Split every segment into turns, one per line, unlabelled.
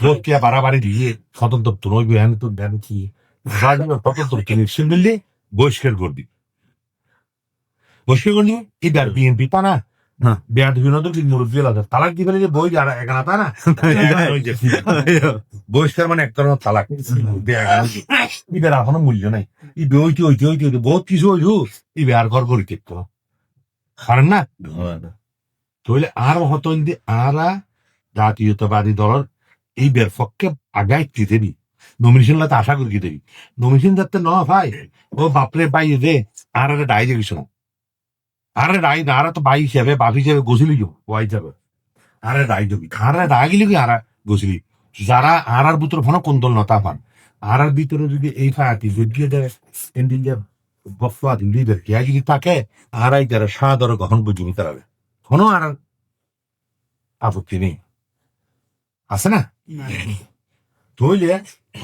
লোককে বাড়াবাড়ি দিয়ে স্বতন্ত্র তো নইবে হ্যান তো দেন কি রাজনীতি স্বতন্ত্র ইলেকশন দিলে বহিষ্কার করবি বহিষ্কার করলি এবার বিএনপি তা না। বিয়ার বিভিন্ন তো কিন্তু মুরব্বী আলাদা তালাক দিবে যে বই যারা এখানে তা না বহিষ্কার মানে এক ধরনের তালাক এবার এখনও মূল্য নাই ই হইতে বহুত কিছু হইল ই বেয়ার ঘর করে দেখতো পারেন না তাহলে আর হতো যদি আরা জাতীয়তাবাদী দলের এই পক্ষে আগাই দিতেবি নমিনেশন লাতে আশা করি দেবি? নমিনেশন যাতে ন ভাই, ও বাপরে বাই দে আর একটা ডাই দেখিস আরে ডাই না, আর তো বাই হিসাবে, বাপ হিসাবে গছিলি যো ওয়াই যাবে আরে ডাই দেবি। আর ডাই গেলি কি আর গছিলি? যারা আর আর ভিতরে ফোন কোন দল নতা পান? আর আর ভিতরে যদি এই ফায়াতি যদি এটা ইন্ডিয়া বফা লিডার কে যদি থাকে, আর আই তারা সাদর গ্রহণ বুঝবি তারা। কোনো আর আপত্তি নেই। আছে না তৈলে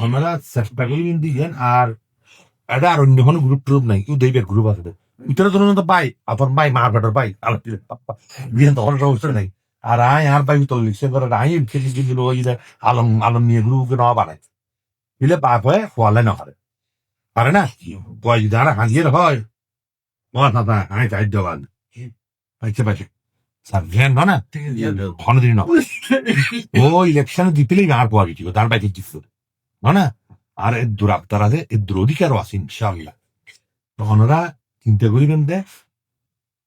আমরা চেষ্টা করি দিয়েন আর এটা আর অন্য কোনো গ্রুপ ট্রুপ নাই। কেউ দেবের গ্রুপ আছে ইতরে ধরুন তো পাই আপনার ভাই মা বেটার ভাই আলাপ বিয়ে তখন অবস্থা নাই। আর আয় আর ভাই তো লিখছে করে আই খেলি দিল ওই যে আলম আলম নিয়ে গ্রুপকে ন বানায়। দিলে বাপ হয়ে হওয়ালে না পারে। পারে না? কয় যদি আর হাজির হয়। ও দাদা আমি চাই দেওয়ান। আচ্ছা পাইছে স্যার জ্ঞান না ক্ষণদিন ন ইলেকশন জিতলেই আর পাওয়া গেছিল তার বাইকে জিতল না। আর এর দুরাপ্তার আছে, এর দুরধিকারও আছে, ইনশাআল্লাহ। তখন ওরা চিন্তা করিবেন দে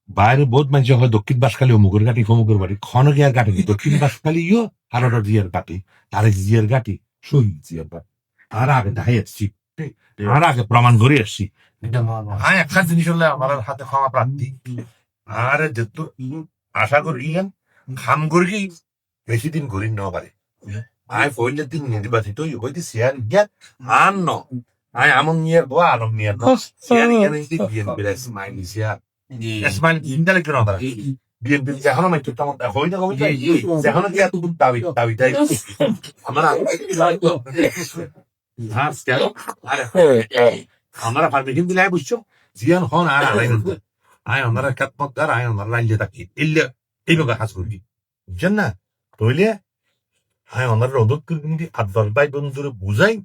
বাইরে বহুত মানুষ হয়, দক্ষিণ বাসকালী অমুকের গাটি ফমুকের বাড়ি। আর গাটি দক্ষিণ বাসকালী ইও আর ওটা জিয়ার গাটি এক জিয়ার গাটি শহীদ জিয়ার গাটি আর আগে দেখাই আসছি। আর আগে প্রমাণ করে আসছি। হ্যাঁ একটা জিনিস হলে আমার হাতে ক্ষমা প্রাপ্তি আর যেহেতু আশা করি, খাম করি বেশি দিন ঘুরি ন পারে আই পহিলে দিন নির্বাচিত হইতে সিয়ার গিয়া আর ন। আই আমন নিয়ার দোয়া আলম নিয়ার দোয়া সিয়ার গিয়া নিতে বিএনপি রে স্মাইল সিয়ার স্মাইল না তারা বিএনপি যেখানে মাইতো তেমন হই না কবি দাবি দাবি তাই। আমরা হ্যাঁ আমরা পারমিশন দিলে বুঝছ? জিয়ান হন আর আলাই না আয় আমরা কাতমত আর আয় আমরা লাইলে থাকি ইল্লে এইভাবে কাজ করবি বুঝছেন না? তইলে আয় আমরা রোদক কিন্তু দল ভাই বন্ধুরে বুঝাই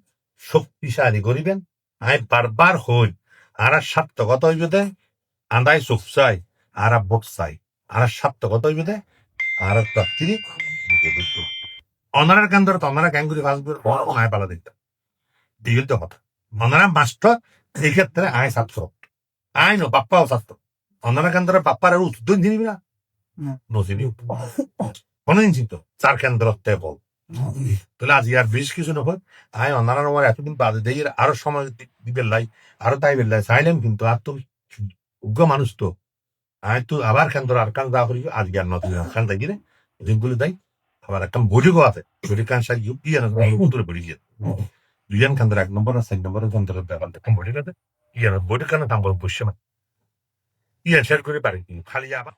শক্তিশালী করিবেন আয় বারবার হই। আর সার্থকতা হইবে দে আন্দাই চোখ চাই আর বক চাই। আর সার্থকতা হইবে দে আর অনারার কেন্দ্র তো অনারা ক্যাং করে করে আয় পালা দেখতে দিগল তো কথা। অনারা মাস্টার এই ক্ষেত্রে আয় ছাত্র আয় নো বাপ্পাও ছাত্র অনারা কেন্দ্র বাপ্পার আর উত্তর না। কোনো চার কেন্দ্র বল। তাহলে আজ আর বেশ কিছু নয় আয় অনারা আমার এতদিন বাদে দেই আরও সময় দিবে লাই আরও তাই বেলাই চাইলাম কিন্তু আর তো উগ্র মানুষ তো। আয় তো আবার কেন্দ্র আর কান দা করি আজ জ্ঞান নতুন কান তাই কিনে দিনগুলো দেয় আবার একটা বৈঠকও আছে বৈঠক কান সাই কি জানো উত্তরে পড়ি গিয়ে। দুজন কেন্দ্র এক নম্বর আর চার নম্বর কেন্দ্রের ব্যাপারটা কম বৈঠক আছে ইয়ার বৈঠক কেন দাম বসছে না? ইয়া শেয়ার করে পারে খালি আবার